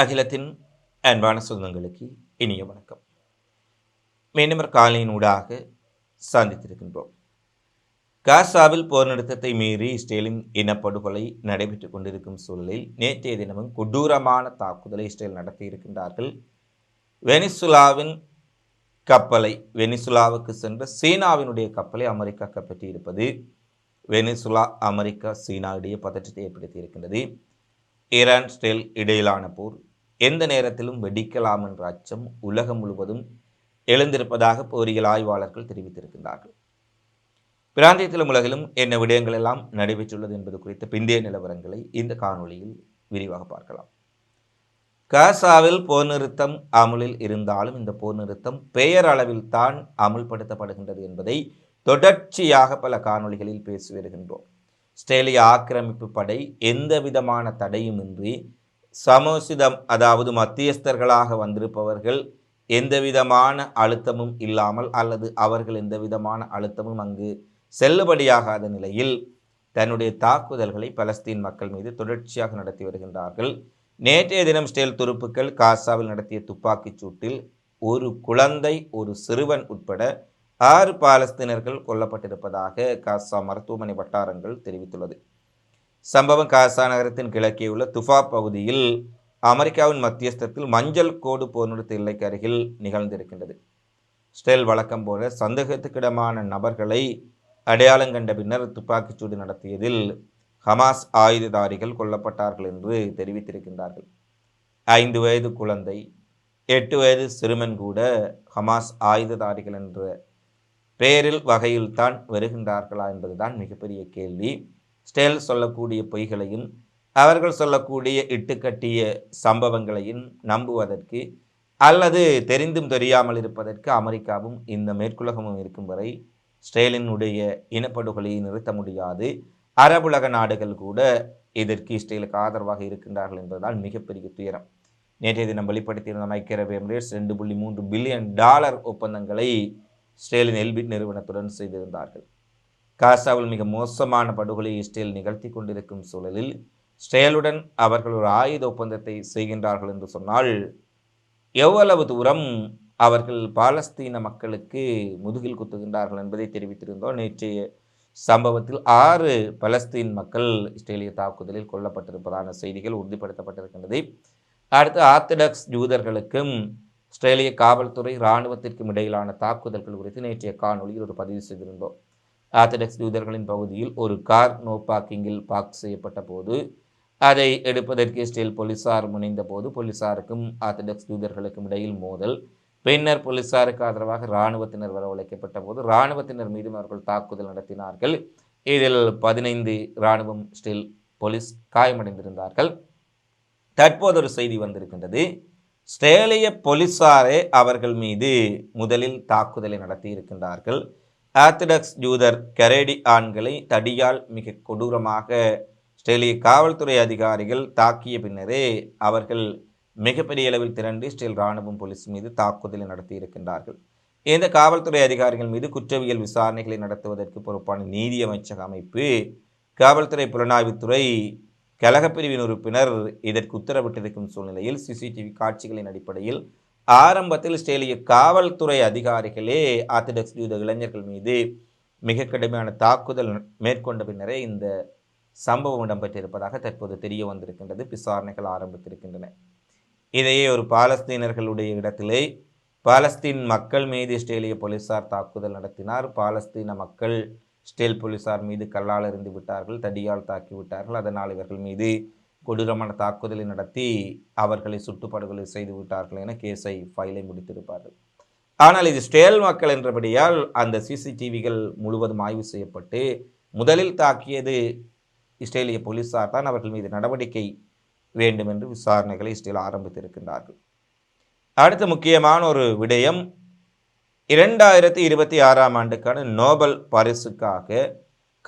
அகிலத்தின் அன்பான சொந்தங்களுக்கு இனிய வணக்கம். மீண்டும் காலையின் ஊடாக சந்தித்திருக்கின்றோம். காசாவில் போர் நிறுத்தத்தை மீறி இஸ்ரேலின் இனப்படுகொலை நடைபெற்றுக் கொண்டிருக்கும் சூழலில் நேற்றைய தினமும் கொடூரமான தாக்குதலை இஸ்ரேல் நடத்தியிருக்கின்றார்கள் வெனிசுலாவின் கப்பலை வெனிசுலாவுக்கு சென்ற சீனாவினுடைய கப்பலை அமெரிக்கா கைப்பற்றியிருப்பது வெனிசுலா அமெரிக்கா சீனா இடையே பதற்றத்தை ஏற்படுத்தியிருக்கின்றது ஈரான் ஸ்டேல் இடையிலான போர் எந்த நேரத்திலும் வெடிக்கலாம் என்ற அச்சம் உலகம் முழுவதும் எழுந்திருப்பதாக போரியல் ஆய்வாளர்கள் தெரிவித்திருக்கின்றார்கள். பிராந்தியத்திலும் உலகிலும் என்ன விடயங்கள் எல்லாம் நடைபெற்றுள்ளது என்பது குறித்த பிந்தைய நிலவரங்களை இந்த காணொளியில் விரிவாக பார்க்கலாம். காசாவில் போர் நிறுத்தம் அமுலில் இருந்தாலும் இந்த போர் நிறுத்தம் பெயர் அளவில் தான் அமுல்படுத்தப்படுகின்றது என்பதை தொடர்ச்சியாக பல காணொளிகளில் பேசி வருகின்றோம். ஸ்ட்ரேலிய ஆக்கிரமிப்பு படை எந்த விதமான தடையுமின்றி சமோசிதம் அதாவது மத்தியஸ்தர்களாக வந்திருப்பவர்கள் எந்த விதமான அழுத்தமும் இல்லாமல் அல்லது அவர்கள் எந்த விதமான அழுத்தமும் அங்கு செல்லுபடியாகாத நிலையில் தன்னுடைய தாக்குதல்களை பலஸ்தீன் மக்கள் மீது தொடர்ச்சியாக நடத்தி வருகின்றார்கள். நேற்றைய தினம் ஸ்டேல் துருப்புக்கள் காசாவில் நடத்திய துப்பாக்கிச் சூட்டில் ஒரு குழந்தை ஒரு சிறுவன் உட்பட ஆறு பாலஸ்தீனர்கள் கொல்லப்பட்டிருப்பதாக காசா மருத்துவமனை வட்டாரங்கள் தெரிவித்துள்ளது. சம்பவம் காசா நகரத்தின் கிழக்கே உள்ள துஃபா பகுதியில் அமெரிக்காவின் மத்தியஸ்தத்தில் மஞ்சள் கோடு போர் நிறுத்த எல்லைக்கு அருகில் நிகழ்ந்திருக்கின்றது. ஸ்டெல் வழக்கம் போல சந்தேகத்துக்கிடமான நபர்களை அடையாளம் கண்ட பின்னர் துப்பாக்கிச்சூடு நடத்தியதில் ஹமாஸ் ஆயுததாரிகள் கொல்லப்பட்டார்கள் என்று தெரிவித்திருக்கின்றார்கள். ஐந்து வயது குழந்தை எட்டு வயது சிறுமன் கூட ஹமாஸ் ஆயுததாரிகள் என்ற பெயரில் வகையில்தான் வருகின்றார்களா என்பதுதான் மிகப்பெரிய கேள்வி. ஸ்டேல் சொல்லக்கூடிய பொய்களையும் அவர்கள் சொல்லக்கூடிய இட்டுக்கட்டிய சம்பவங்களையும் நம்புவதற்கு அல்லது தெரிந்தும் தெரியாமல் இருப்பதற்கு அமெரிக்காவும் இந்த மேற்குலகமும் இருக்கும் வரை ஸ்டேலினுடைய இனப்படுகொலையை நிறுத்த முடியாது. அரபுலக நாடுகள் கூட இதற்கு இஸ்ரேலுக்கு ஆதரவாக இருக்கின்றார்கள் என்பதுதான் மிகப்பெரிய துயரம். நேற்றைய தினம் வெளிப்படுத்தியிருந்த ஐக்கிய அரபு எமிரேட்ஸ் ரெண்டு புள்ளி மூன்று பில்லியன் டாலர் ஒப்பந்தங்களை இஸ்ரேலின் எல்பிட் நிறுவனத்துடன் செய்திருந்தார்கள். காசாவில் மிக மோசமான படுகொலை இஸ்ரேல் நிகழ்த்தி கொண்டிருக்கும் சூழலில் இஸ்ரேலுடன் அவர்கள் ஒரு ஆயுத ஒப்பந்தத்தை செய்கின்றார்கள் என்று சொன்னால் எவ்வளவு தூரம் அவர்கள் பாலஸ்தீன மக்களுக்கு முதுகில் குத்துகின்றார்கள் என்பதை தெரிவித்திருந்தோம். நேற்றைய சம்பவத்தில் ஆறு பலஸ்தீன் மக்கள் இஸ்ரேலிய தாக்குதலில் கொல்லப்பட்டிருப்பதான செய்திகள் உறுதிப்படுத்தப்பட்டிருக்கின்றது. அடுத்து ஆர்த்தடாக்ஸ் யூதர்களுக்கும் இஸ்ரேலிய காவல்துறை இராணுவத்திற்கும் இடையிலான தாக்குதல்கள் குறித்து நேற்றைய காணொலியில் ஒரு பதிவு செய்திருந்தோம். ஆர்த்தடாக்ஸ் யூதர்களின் பகுதியில் ஒரு கார் நோ பார்க்கிங்கில் பார்க் செய்யப்பட்ட போது அதை எடுப்பதற்கு இஸ்ரேல் போலீசார் முனைந்த போது போலீசாருக்கும் ஆர்த்தடாக்ஸ் யூதர்களுக்கும் இடையில் மோதல். பின்னர் போலீசாருக்கு ஆதரவாக இராணுவத்தினர் வரவழைக்கப்பட்ட போது இராணுவத்தினர் மீதும் அவர்கள் தாக்குதல் நடத்தினார்கள். இதில் பதினைந்து இராணுவம் ஸ்டில் போலீஸ் காயமடைந்திருந்தார்கள். தற்போது ஒரு செய்தி வந்திருக்கின்றது. ஸ்ட்ரேலிய போலீசாரே அவர்கள் மீது முதலில் தாக்குதலை நடத்தி இருக்கின்றார்கள் ஆர்த்தடாக்ஸ் ஜூதர் கரேடி ஆண்களை தடியால் மிக கொடூரமாக ஸ்ரேலிய காவல்துறை அதிகாரிகள் தாக்கிய பின்னரே அவர்கள் மிகப்பெரிய அளவில் திரண்டு இஸ்ரேல் இராணுவம் போலீஸ் மீது தாக்குதலை நடத்தி இருக்கின்றார்கள் இந்த காவல்துறை அதிகாரிகள் மீது குற்றவியல் விசாரணைகளை நடத்துவதற்கு பொறுப்பான நீதி அமைச்சக அமைப்பு காவல்துறை புலனாய்வுத்துறை கழகப்பிரிவின் உறுப்பினர் இதற்கு உத்தரவிட்டிருக்கும் சூழ்நிலையில் சிசிடிவி காட்சிகளின் அடிப்படையில் ஆரம்பத்தில் இஸ்ரேலிய காவல்துறை அதிகாரிகளே ஆர்த்தடாக்ஸ் யூத இளைஞர்கள் மீது மிக கடுமையான தாக்குதல் மேற்கொண்ட பின்னரே இந்த சம்பவம் இடம்பெற்றிருப்பதாக தற்போது தெரிய வந்திருக்கின்றது. விசாரணைகள் ஆரம்பித்திருக்கின்றன. இதையே ஒரு பாலஸ்தீனர்களுடைய இடத்திலே பாலஸ்தீன் மக்கள் மீது இஸ்ரேலிய போலீசார் தாக்குதல் நடத்தினார். பாலஸ்தீன மக்கள் ஸ்டேல் போலீசார் மீது கல்லால் இருந்து விட்டார்கள் தடியால் தாக்கி விட்டார்கள் அதனால் இவர்கள் மீது கொடூரமான தாக்குதலை நடத்தி அவர்களை சுட்டுப்படுகொலை செய்து விட்டார்கள் என கேஸை ஃபைலை முடித்திருப்பார்கள். ஆனால் இது ஸ்டேல் மக்கள் என்றபடியால் அந்த சிசிடிவிகள் முழுவதும் ஆய்வு செய்யப்பட்டு முதலில் தாக்கியது இஸ்ரேலிய போலீசார் தான். அவர்கள் மீது நடவடிக்கை வேண்டும் என்று விசாரணைகளை இஸ்ரேல் ஆரம்பித்திருக்கின்றார்கள். அடுத்த முக்கியமான ஒரு விடயம் இரண்டாயிரத்தி இருபத்தி ஆறாம் ஆண்டுக்கான நோபல் பரிசுக்காக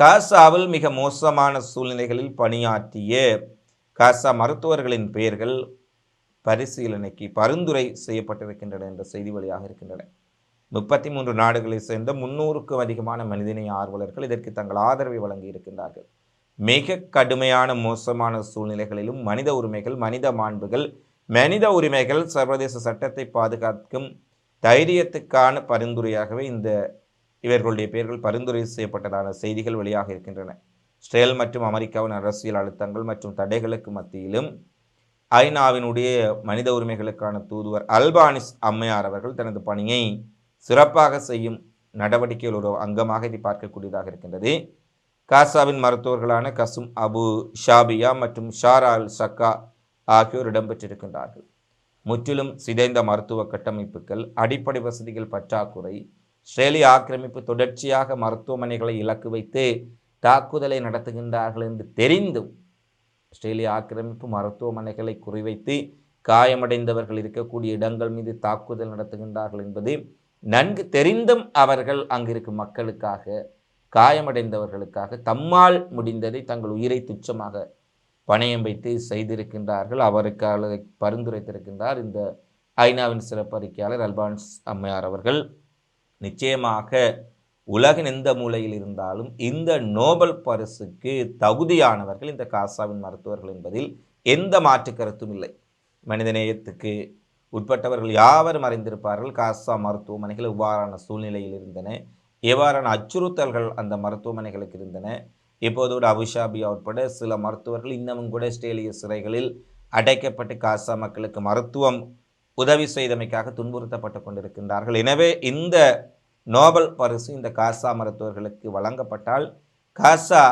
காசாவில் மிக மோசமான சூழ்நிலைகளில் பணியாற்றிய காசா மருத்துவர்களின் பெயர்கள் பரிசீலனைக்கு பரிந்துரை செய்யப்பட்டிருக்கின்றன என்ற செய்தி வழியாக இருக்கின்றன. முப்பத்தி மூன்று நாடுகளை சேர்ந்த முன்னூறுக்கும் அதிகமான மனிதநேய ஆர்வலர்கள் இதற்கு தங்கள் ஆதரவை வழங்கி இருக்கின்றார்கள். மிக கடுமையான மோசமான சூழ்நிலைகளிலும் மனித உரிமைகள் மனித மாண்புகள் மனித உரிமைகள் சர்வதேச சட்டத்தை பாதுகாக்கும் தைரியத்துக்கான பரிந்துரையாகவே இந்த இவர்களுடைய பெயர்கள் பரிந்துரை செய்யப்பட்டதான செய்திகள் வெளியாக இருக்கின்றன. இஸ்ரேல் மற்றும் அமெரிக்காவின் அரசியல் அழுத்தங்கள் மற்றும் தடைகளுக்கு மத்தியிலும் ஐநாவினுடைய மனித உரிமைகளுக்கான தூதுவர் அல்பானிஸ் அம்மையார் அவர்கள் தனது பணியை சிறப்பாக செய்யும் நடவடிக்கையில் ஒரு அங்கமாக இதை பார்க்கக்கூடியதாக இருக்கின்றது. காசாவின் மருத்துவர்களான கசும் அபு ஷாபியா மற்றும் ஷாரா அல் சக்கா ஆகியோர் இடம்பெற்றிருக்கின்றார்கள். முற்றிலும் சிதைந்த மருத்துவ கட்டமைப்புகள் அடிப்படை வசதிகள் பற்றாக்குறை இஸ்ரேலிய ஆக்கிரமிப்பு தொடர்ச்சியாக மருத்துவமனைகளை இலக்கு வைத்து தாக்குதலை நடத்துகின்றார்கள் என்று தெரிந்தும் ஆஸ்திரேலிய ஆக்கிரமிப்பு மருத்துவமனைகளை குறிவைத்து காயமடைந்தவர்கள் இருக்கக்கூடிய இடங்கள் மீது தாக்குதல் நடத்துகின்றார்கள் என்பது நன்கு தெரிந்தும் அவர்கள் அங்கிருக்கும் மக்களுக்காக காயமடைந்தவர்களுக்காக தம்மால் முடிந்ததை தங்கள் உயிரை துச்சமாக பணயம் வைத்து செய்திருக்கின்றார்கள். அவருக்காக பரிந்துரைத்திருக்கின்றார் இந்த ஐநாவின் சிறப்பறிக்கையாளர் அல்பான்ஸ் அம்மையார் அவர்கள். நிச்சயமாக உலகின் எந்த மூலையில் இருந்தாலும் இந்த நோபல் பரிசுக்கு தகுதியானவர்கள் இந்த காசாவின் மருத்துவர்கள் என்பதில் எந்த மாற்று கருத்தும் இல்லை. மனிதநேயத்துக்கு உட்பட்டவர்கள் யாவரும் அறிந்திருப்பார்கள். காசா மருத்துவமனைகள் இவ்வாறான சூழ்நிலையில் இருந்தன. எவ்வாறான அச்சுறுத்தல்கள் அந்த மருத்துவமனைகளுக்கு இருந்தன. இப்போதோடு அபுஷாபியா உட்பட சில மருத்துவர்கள் இன்னமும் கூட ஆஸ்திரேலிய சிறைகளில் அடைக்கப்பட்டு காசா மக்களுக்கு மருத்துவம் உதவி செய்தமைக்காக துன்புறுத்தப்பட்டு கொண்டிருக்கின்றார்கள். எனவே இந்த நோபல் பரிசு இந்த காசா மருத்துவர்களுக்கு வழங்கப்பட்டால் காசா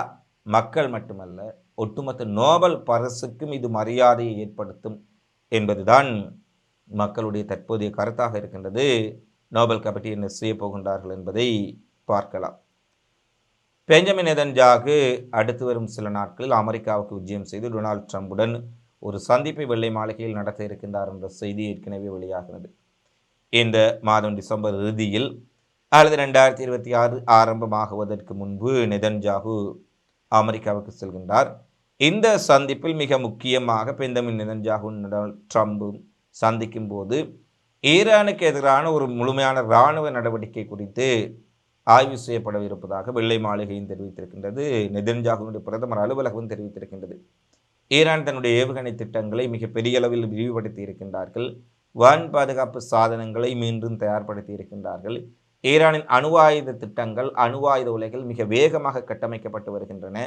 மக்கள் மட்டுமல்ல ஒட்டுமொத்த நோபல் பரிசுக்கும் இது மரியாதையை ஏற்படுத்தும் என்பதுதான் மக்களுடைய தற்போதைய கருத்தாக இருக்கின்றது. நோபல் கமிட்டி என்ன செய்ய போகின்றார்கள் என்பதை பார்க்கலாம். பெஞ்சமின் நெதன்ஜாகு அடுத்து வரும் சில நாட்களில் அமெரிக்காவுக்கு விஜயம் செய்து டொனால்ட் ட்ரம்புடன் ஒரு சந்திப்பை வெள்ளை மாளிகையில் நடத்த இருக்கின்றார் என்ற செய்தி ஏற்கனவே வெளியாகிறது இந்த மாதம் டிசம்பர் இறுதியில் அல்லது ரெண்டாயிரத்தி இருபத்தி ஆறு ஆரம்பமாகுவதற்கு முன்பு நெதன்ஜாகு அமெரிக்காவுக்கு செல்கின்றார். இந்த சந்திப்பில் மிக முக்கியமாக பெந்தமின் நெதன்ஜாகு ட்ரம்பும் சந்திக்கும் போது ஈரானுக்கு எதிரான ஒரு முழுமையான இராணுவ நடவடிக்கை குறித்து ஆய்வு செய்யப்படவிருப்பதாக வெள்ளை மாளிகையும் தெரிவித்திருக்கின்றது. நெதன்ஜாகுனுடைய பிரதமர் அலுவலகமும் தெரிவித்திருக்கின்றது. ஈரான் தன்னுடைய ஏவுகணை திட்டங்களை மிக பெரிய அளவில் விரிவுபடுத்தி இருக்கின்றார்கள். வான் பாதுகாப்பு சாதனங்களை மீண்டும் தயார்படுத்தி இருக்கின்றார்கள். ஈரானின் அணு ஆயுத திட்டங்கள் அணு ஆயுத உலைகள் மிக வேகமாக கட்டமைக்கப்பட்டு வருகின்றன.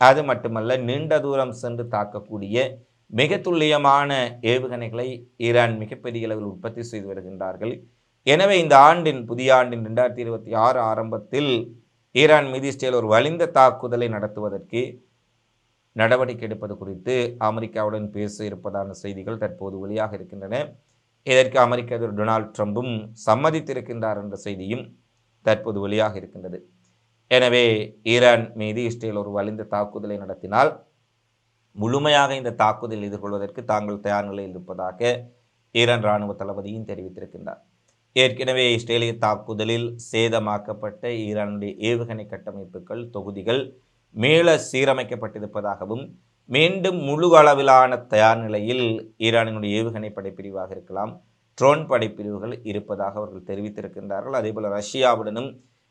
அது மட்டுமல்ல நீண்ட தூரம் சென்று தாக்கக்கூடிய மிக துல்லியமான ஏவுகணைகளை ஈரான் மிகப்பெரிய அளவில் உற்பத்தி செய்து வருகின்றார்கள். எனவே இந்த ஆண்டின் புதிய ஆண்டின் ரெண்டாயிரத்தி இருபத்தி ஆறு ஆரம்பத்தில் ஈரான் மீது இஸ்ரேல் ஒரு வலிந்த தாக்குதலை நடத்துவதற்கு நடவடிக்கை எடுப்பது குறித்து அமெரிக்காவுடன் பேச இருப்பதான செய்திகள் தற்போது வெளியாக இருக்கின்றன. இதற்கு அமெரிக்க அதிபர் டொனால்ட் ட்ரம்பும் சம்மதித்திருக்கின்றார் என்ற செய்தியும் தற்போது வெளியாக இருக்கின்றது. எனவே ஈரான் மீது இஸ்ரேல் ஒரு வலிந்த தாக்குதலை நடத்தினால் முழுமையாக இந்த தாக்குதலை எதிர்கொள்வதற்கு தாங்கள் தயார் நிலையில் இருப்பதாக ஈரான் இராணுவ தளபதியும் தெரிவித்திருக்கின்றார். ஏற்கனவே இஸ்ரேலிய தாக்குதலில் சேதமாக்கப்பட்ட ஈரானுடைய ஏவுகணை கட்டமைப்புகள் தொகுதிகள் மேல சீரமைக்கப்பட்டிருப்பதாகவும் மீண்டும் முழு அளவிலான தயார் நிலையில் ஈரானினுடைய ஏவுகணை படைப்பிரிவாக இருக்கலாம். ட்ரோன் படைப்பிரிவுகள் இருப்பதாக அவர்கள் தெரிவித்திருக்கின்றார்கள். அதேபோல் ரஷ்யாவுடனும்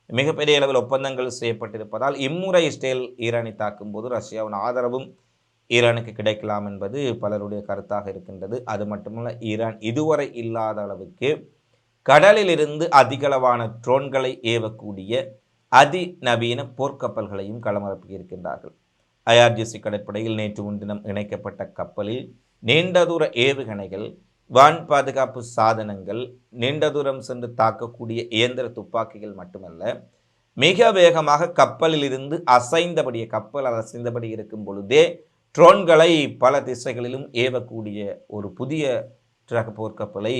மிகப்பெரிய அளவில் ஒப்பந்தங்கள் செய்யப்பட்டிருப்பதால் இம்முறை இஸ்ரேல் ஈரானை தாக்கும்போது ரஷ்யாவின் ஆதரவும் ஈரானுக்கு கிடைக்கலாம் என்பது பலருடைய கருத்தாக இருக்கின்றது. அது மட்டுமல்ல ஈரான் இதுவரை இல்லாத அளவுக்கு கடலிலிருந்து அதிகளவான ட்ரோன்களை ஏவக்கூடிய அதிநவீன போர்க்கப்பல்களையும் களமரப்பி இருக்கின்றார்கள் ஐஆர்ஜிசி கடற்படையில் நேற்று முன்தினம் இணைக்கப்பட்ட கப்பலில் நீண்ட தூர ஏவுகணைகள் வான் பாதுகாப்பு சாதனங்கள் நீண்ட தூரம் சென்று தாக்கக்கூடிய இயந்திர துப்பாக்கிகள் மட்டுமல்ல மிக வேகமாக கப்பலில் இருந்து அசைந்தபடியே கப்பல் அசைந்தபடி இருக்கும் பொழுதே ட்ரோன்களை பல திசைகளிலும் ஏவக்கூடிய ஒரு புதிய ரக போர்க்கப்பலை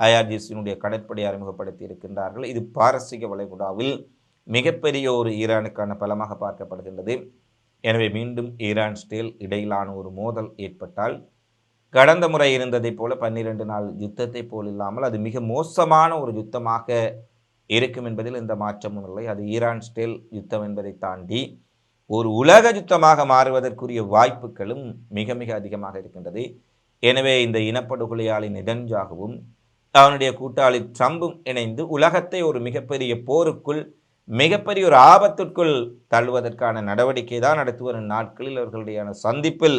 ஐஆர்ஜிசியினுடைய கடற்படை அறிமுகப்படுத்தி இருக்கின்றார்கள். இது பாரசீக வளைகுடாவில் மிகப்பெரிய ஒரு ஈரானுக்கான பலமாக பார்க்கப்படுகின்றது. எனவே மீண்டும் ஈரான் ஸ்டேல் இடையிலான ஒரு மோதல் ஏற்பட்டால் கடந்த முறை இருந்ததைப் போல பன்னிரண்டு நாள் யுத்தத்தை போல் இல்லாமல் அது மிக மோசமான ஒரு யுத்தமாக இருக்கும் என்பதில் எந்த மாற்றமும் இல்லை. அது ஈரான் ஸ்டேல் யுத்தம் என்பதை தாண்டி ஒரு உலக யுத்தமாக மாறுவதற்குரிய வாய்ப்புகளும் மிக மிக அதிகமாக இருக்கின்றது. எனவே இந்த இனப்படுகொலையாளி நிதஞ்சாகவும் அவனுடைய கூட்டாளி ட்ரம்பும் இணைந்து உலகத்தை ஒரு மிகப்பெரிய போருக்குள் மிகப்பெரிய ஒரு ஆபத்திற்குள் தள்ளுவதற்கான நடவடிக்கை தான் அடுத்து வரும் நாட்களில் அவர்களுடையான சந்திப்பில்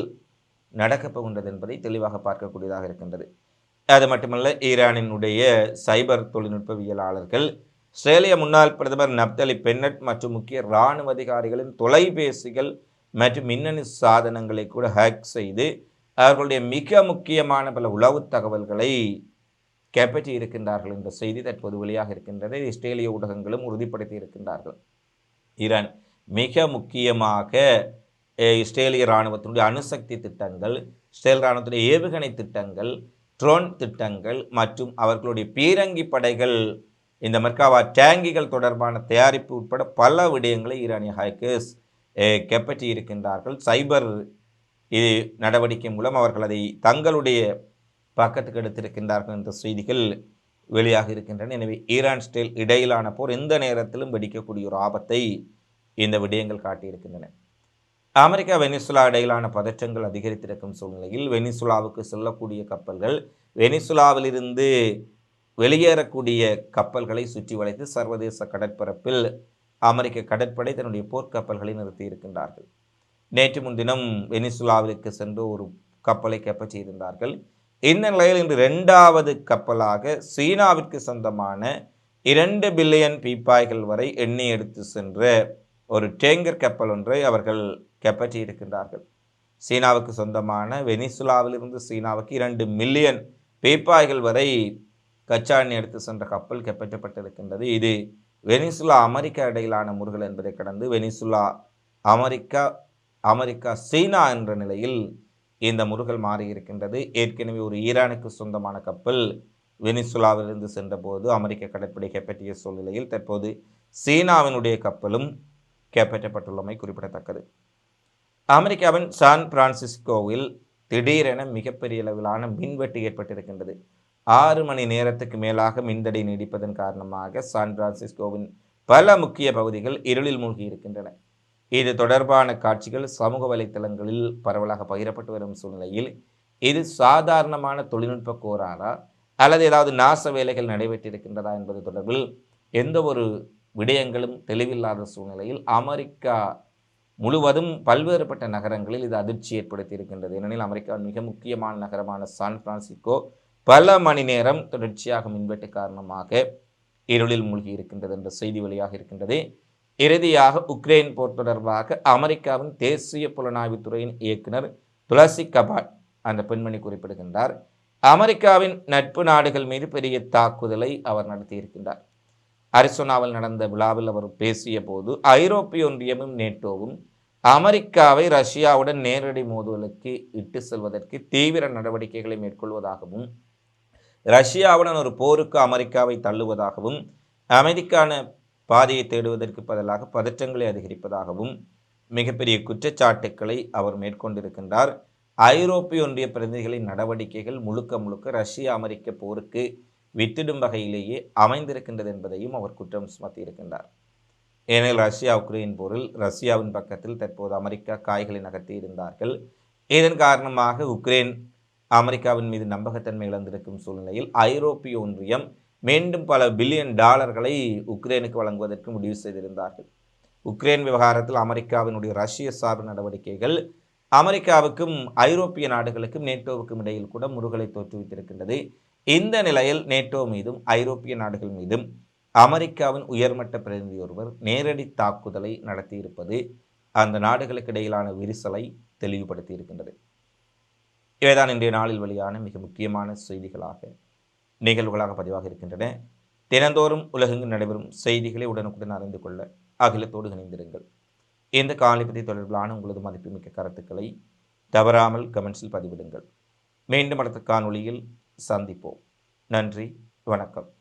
நடக்கப் போகின்றது என்பதை தெளிவாக பார்க்கக்கூடியதாக இருக்கின்றது. அது மட்டுமல்ல ஈரானினுடைய சைபர் தொழில்நுட்பவியலாளர்கள் ஆஸ்திரேலிய முன்னாள் பிரதமர் நப்தலி பென்னட் மற்றும் முக்கிய இராணுவ அதிகாரிகளின் தொலைபேசிகள் மற்றும் மின்னணு சாதனங்களை கூட ஹேக் செய்து அவர்களுடைய மிக முக்கியமான பல உளவு தகவல்களை கைப்பற்றி இருக்கின்றார்கள் என்ற செய்தி தற்போது வெளியாக இருக்கின்றது. இஸ்ரேலிய ஊடகங்களும் உறுதிப்படுத்தி இருக்கின்றார்கள். ஈரான் மிக முக்கியமாக இஸ்ரேலிய இராணுவத்தினுடைய அணுசக்தி திட்டங்கள் இஸ்ரேல் இராணுவத்துடைய ஏவுகணை திட்டங்கள் ட்ரோன் திட்டங்கள் மற்றும் அவர்களுடைய பீரங்கி படைகள் இந்த மர்காவா டேங்கிகள் தொடர்பான தயாரிப்பு உட்பட பல விடயங்களை ஈரானிய ஹேக்கர்ஸ் அஹ், கைப்பற்றி இருக்கின்றார்கள். சைபர் இது நடவடிக்கை மூலம் அவர்கள் அதை தங்களுடைய பக்கத்துக்கு எடுத்திருக்கின்றார்கள் என்ற செய்திகள் வெளியாக இருக்கின்றன. எனவே ஈரான் ஸ்டேல் இடையிலான போர் எந்த நேரத்திலும் வெடிக்கக்கூடிய ஒரு ஆபத்தை இந்த விடயங்கள் காட்டியிருக்கின்றன. அமெரிக்கா வெனிசுலா இடையிலான பதற்றங்கள் அதிகரித்திருக்கும் சூழ்நிலையில் வெனிசுலாவுக்கு செல்லக்கூடிய கப்பல்கள் வெனிசுலாவிலிருந்து வெளியேறக்கூடிய கப்பல்களை சுற்றி வளைத்து சர்வதேச கடற்பரப்பில் அமெரிக்க கடற்படை தன்னுடைய போர்க்கப்பல்களை நிறுத்தியிருக்கின்றார்கள் நேற்று முன்தினம் வெனிசுலாவிற்கு சென்று ஒரு கப்பலை கைப்பற்றியிருந்தார்கள் இந்த நிலையில் இன்று இரண்டாவது கப்பலாக சீனாவிற்கு சொந்தமான இரண்டு பில்லியன் பீப்பாய்கள் வரை எண்ணி எடுத்து சென்ற ஒரு டேங்கர் கப்பல் ஒன்றை அவர்கள் கைப்பற்றியிருக்கின்றார்கள். சீனாவுக்கு சொந்தமான வெனிசுலாவிலிருந்து சீனாவுக்கு இரண்டு மில்லியன் பீப்பாய்கள் வரை கச்சா எண்ணெய் எடுத்து சென்ற கப்பல் கைப்பற்றப்பட்டிருக்கின்றது. இது வெனிசுலா அமெரிக்கா இடையிலான முருகல் என்பதை கடந்து வெனிசுலா அமெரிக்கா அமெரிக்கா சீனா என்ற நிலையில் இந்த முருகல் மாறியிருக்கின்றது ஏற்கனவே ஒரு ஈரானுக்கு சொந்தமான கப்பல் வெனிசுலாவிலிருந்து சென்றபோது அமெரிக்க கடற்படை கைப்பற்றிய சூழ்நிலையில் தற்போது சீனாவினுடைய கப்பலும் கைப்பற்றப்பட்டுள்ளமை குறிப்பிடத்தக்கது. அமெரிக்காவின் சான் பிரான்சிஸ்கோவில் திடீரென மிகப்பெரிய அளவிலான மின்வெட்டு ஏற்பட்டிருக்கின்றது. ஆறு மணி நேரத்துக்கு மேலாக மின்தடை நீடிப்பதன் காரணமாக சான் பிரான்சிஸ்கோவின் பல முக்கிய பகுதிகள் இருளில் மூழ்கி இருக்கின்றன. இது தொடர்பான காட்சிகள் சமூக வலைத்தளங்களில் பரவலாக பகிரப்பட்டு வரும் சூழ்நிலையில் இது சாதாரணமான தொழில்நுட்ப கோராரா அல்லது ஏதாவது நாச வேலைகள் நடைபெற்றிருக்கின்றதா என்பது தொடர்பில் எந்த ஒரு விடயங்களும் தெளிவில்லாத சூழ்நிலையில் அமெரிக்கா முழுவதும் பல்வேறுபட்ட நகரங்களில் இது அதிர்ச்சி ஏற்படுத்தி இருக்கின்றது ஏனெனில் அமெரிக்காவின் மிக முக்கியமான நகரமான சான் பிரான்சிஸ்கோ பல மணி நேரம் தொடர்ச்சியாக மின்வெட்டு காரணமாக இருளில் மூழ்கி இருக்கின்றது என்ற செய்தி வெளியாக இருக்கின்றது இறுதியாக உக்ரைன் போர் தொடர்பாக அமெரிக்காவின் தேசிய புலனாய்வுத்துறையின் இயக்குனர் துளசி கபாட் அந்த பெண்மணி குறிப்பிடுகின்றார். அமெரிக்காவின் நட்பு நாடுகள் மீது பெரிய தாக்குதலை அவர் நடத்தியிருக்கின்றார். அரிசோனாவில் நடந்த விழாவில் அவர் பேசிய போது ஐரோப்பிய ஒன்றியமும் நேட்டோவும் அமெரிக்காவை ரஷ்யாவுடன் நேரடி மோதலுக்கு இட்டு செல்வதற்கு தீவிர நடவடிக்கைகளை மேற்கொள்வதாகவும் ரஷ்யாவுடன் ஒரு போருக்கு அமெரிக்காவை தள்ளுவதாகவும் அமெரிக்கான பாதையை தேடுவதற்கு பதிலாக பதற்றங்களை அதிகரிப்பதாகவும் மிகப்பெரிய குற்றச்சாட்டுக்களை அவர் மேற்கொண்டிருக்கின்றார். ஐரோப்பிய ஒன்றிய பிரதிநிதிகளின் நடவடிக்கைகள் முழுக்க முழுக்க ரஷ்ய அமெரிக்க போருக்கு வித்திடும் வகையிலேயே அமைந்திருக்கின்றது என்பதையும் அவர் குற்றம் சுமத்தியிருக்கின்றார். ஏனெனில் ரஷ்யா உக்ரைன் போரில் ரஷ்யாவின் பக்கத்தில் தற்போது அமெரிக்கா காய்களை நகர்த்தி இருந்தார்கள். இதன் காரணமாக உக்ரைன் அமெரிக்காவின் மீது நம்பகத்தன்மை இழந்திருக்கும் சூழ்நிலையில் ஐரோப்பிய ஒன்றியம் மீண்டும் பல பில்லியன் டாலர்களை உக்ரைனுக்கு வழங்குவதற்கு முடிவு செய்திருந்தார்கள். உக்ரைன் விவகாரத்தில் அமெரிக்காவினுடைய ரஷ்ய சார்பு நடவடிக்கைகள் அமெரிக்காவுக்கும் ஐரோப்பிய நாடுகளுக்கும் நேட்டோவுக்கும் இடையில் கூட முருகலை தோற்றுவித்திருக்கின்றது இந்த நிலையில் நேட்டோ மீதும் ஐரோப்பிய நாடுகள் மீதும் அமெரிக்காவின் உயர்மட்ட பிரதிநிதி ஒருவர் நேரடி தாக்குதலை நடத்தியிருப்பது அந்த நாடுகளுக்கு இடையிலான விரிசலை தெளிவுபடுத்தி இருக்கின்றது இவைதான் இன்றைய நாளில் வெளியான மிக முக்கியமான செய்திகளாக நிகழ்வுகளாக பதிவாக இருக்கின்றன. தினந்தோறும் உலகெங்கு நடைபெறும் செய்திகளை உடனுக்குடன் அறிந்து கொள்ள அகிலத்தோடு இணைந்திருங்கள். இந்த காலிபதி தொடர்பிலான உங்களது மதிப்புமிக்க கருத்துக்களை தவறாமல் கமெண்ட்ஸில் பதிவிடுங்கள். மீண்டும் அடுத்த காணொளியில் சந்திப்போம். நன்றி வணக்கம்.